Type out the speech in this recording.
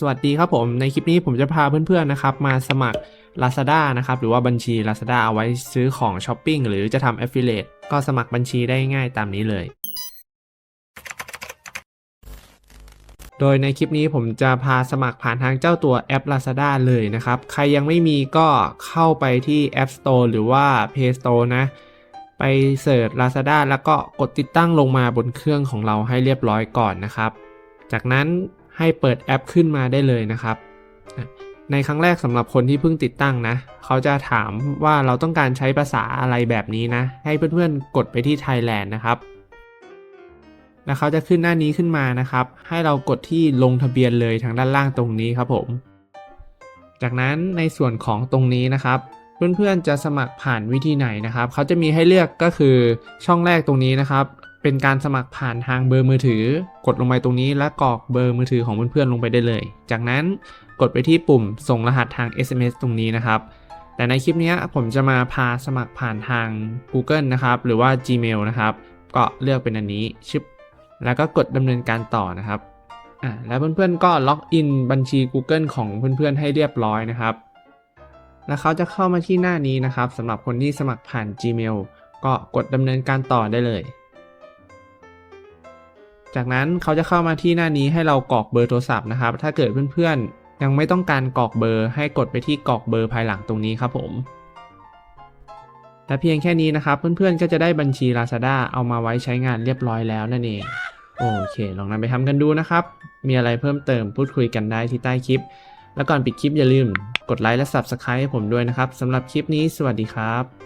สวัสดีครับผมในคลิปนี้ผมจะพาเพื่อนๆนะครับมาสมัคร Lazada นะครับหรือว่าบัญชี Lazada เอาไว้ซื้อของช้อปปิ้งหรือจะทำ Affiliate ก็สมัครบัญชีได้ง่ายตามนี้เลย โดยในคลิปนี้ผมจะพาสมัครผ่านทางเจ้าตัวแอป Lazada เลยนะครับใครยังไม่มีก็เข้าไปที่ App Store หรือว่า Play Store นะ ไปเสิร์ช Lazada แล้วก็กดติดตั้งลงมาบนเครื่องของเราให้เรียบร้อยก่อนนะครับ จากนั้น ให้เปิดแอปขึ้นมาได้เลยนะครับ ในครั้งแรกสำหรับคนที่เพิ่งติดตั้งนะ เขาจะถามว่าเราต้องการใช้ภาษาอะไรแบบนี้นะ ให้เพื่อนๆกดไปที่ Thailand นะครับแล้วเขาจะขึ้นหน้านี้ขึ้นมานะครับ ให้เรากดที่ลงทะเบียนเลยทางด้านล่างตรงนี้ครับผม จากนั้นในส่วนของตรงนี้นะครับ เพื่อนๆจะสมัครผ่านวิธีไหนนะครับ เขาจะมีให้เลือกก็คือช่องแรกตรงนี้นะครับ เป็นการสมัครผ่านทางเบอร์มือถือ กดลงไปตรงนี้และกรอกเบอร์มือถือของเพื่อนๆลงไปได้เลย จากนั้นกดไปที่ปุ่มส่งรหัสทาง SMS ตรงนี้นะครับ แต่ในคลิปนี้ผมจะมาพาสมัครผ่านทาง Google นะครับ หรือว่า Gmail นะครับ ก็เลือกเป็นอันนี้ชึบแล้วก็กดดำเนินการต่อนะครับอ่าแล้วเพื่อนๆก็ล็อกอินบัญชี Google ของเพื่อนๆให้เรียบร้อยนะครับ แล้วเขาจะเข้ามาที่หน้านี้นะครับสำหรับคนที่สมัครผ่าน Gmail ก็กดดำเนินการต่อได้เลย จากนั้นเขาจะเข้ามาที่หน้านี้ให้เรากรอกเบอร์โทรศัพท์นะครับ ถ้าเกิดเพื่อนๆ ยังไม่ต้องการกรอกเบอร์ให้กดไปที่กรอกเบอร์ภายหลังตรงนี้ครับผมและเพียงแค่นี้นะครับเพื่อนๆ ก็จะได้บัญชี Lazada เอามาไว้ใช้งานเรียบร้อยแล้วนั่นเอง โอเคลองนำไปทำกันดูนะครับ มีอะไรเพิ่มเติมพูดคุยกันได้ที่ใต้คลิป แล้วก่อนปิดคลิปอย่าลืม กดไลค์และ Subscribe ให้ผมด้วยนะครับสำหรับคลิปนี้สวัสดีครับ